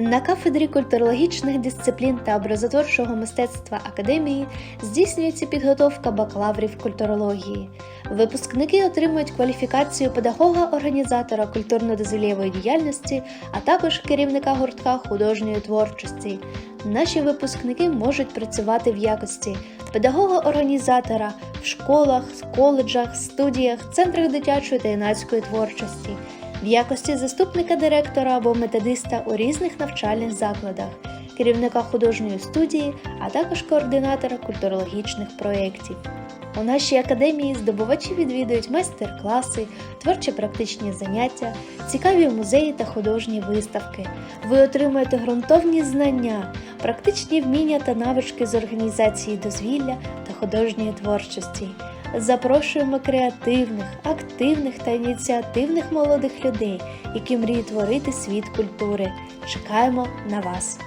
На кафедрі культурологічних дисциплін та образотворчого мистецтва академії здійснюється підготовка бакалаврів культурології. Випускники отримують кваліфікацію педагога-організатора культурно-дозвілєвої діяльності, а також керівника гуртка художньої творчості. Наші випускники можуть працювати в якості педагога-організатора в школах, коледжах, студіях, центрах дитячої та юнацької творчості, в якості заступника директора або методиста у різних навчальних закладах, керівника художньої студії, а також координатора культурологічних проєктів. У нашій академії здобувачі відвідують майстер-класи, творчо-практичні заняття, цікаві музеї та художні виставки. Ви отримаєте ґрунтовні знання, практичні вміння та навички з організації дозвілля та художньої творчості. Запрошуємо креативних, активних та ініціативних молодих людей, які мріють творити світ культури. Чекаємо на вас!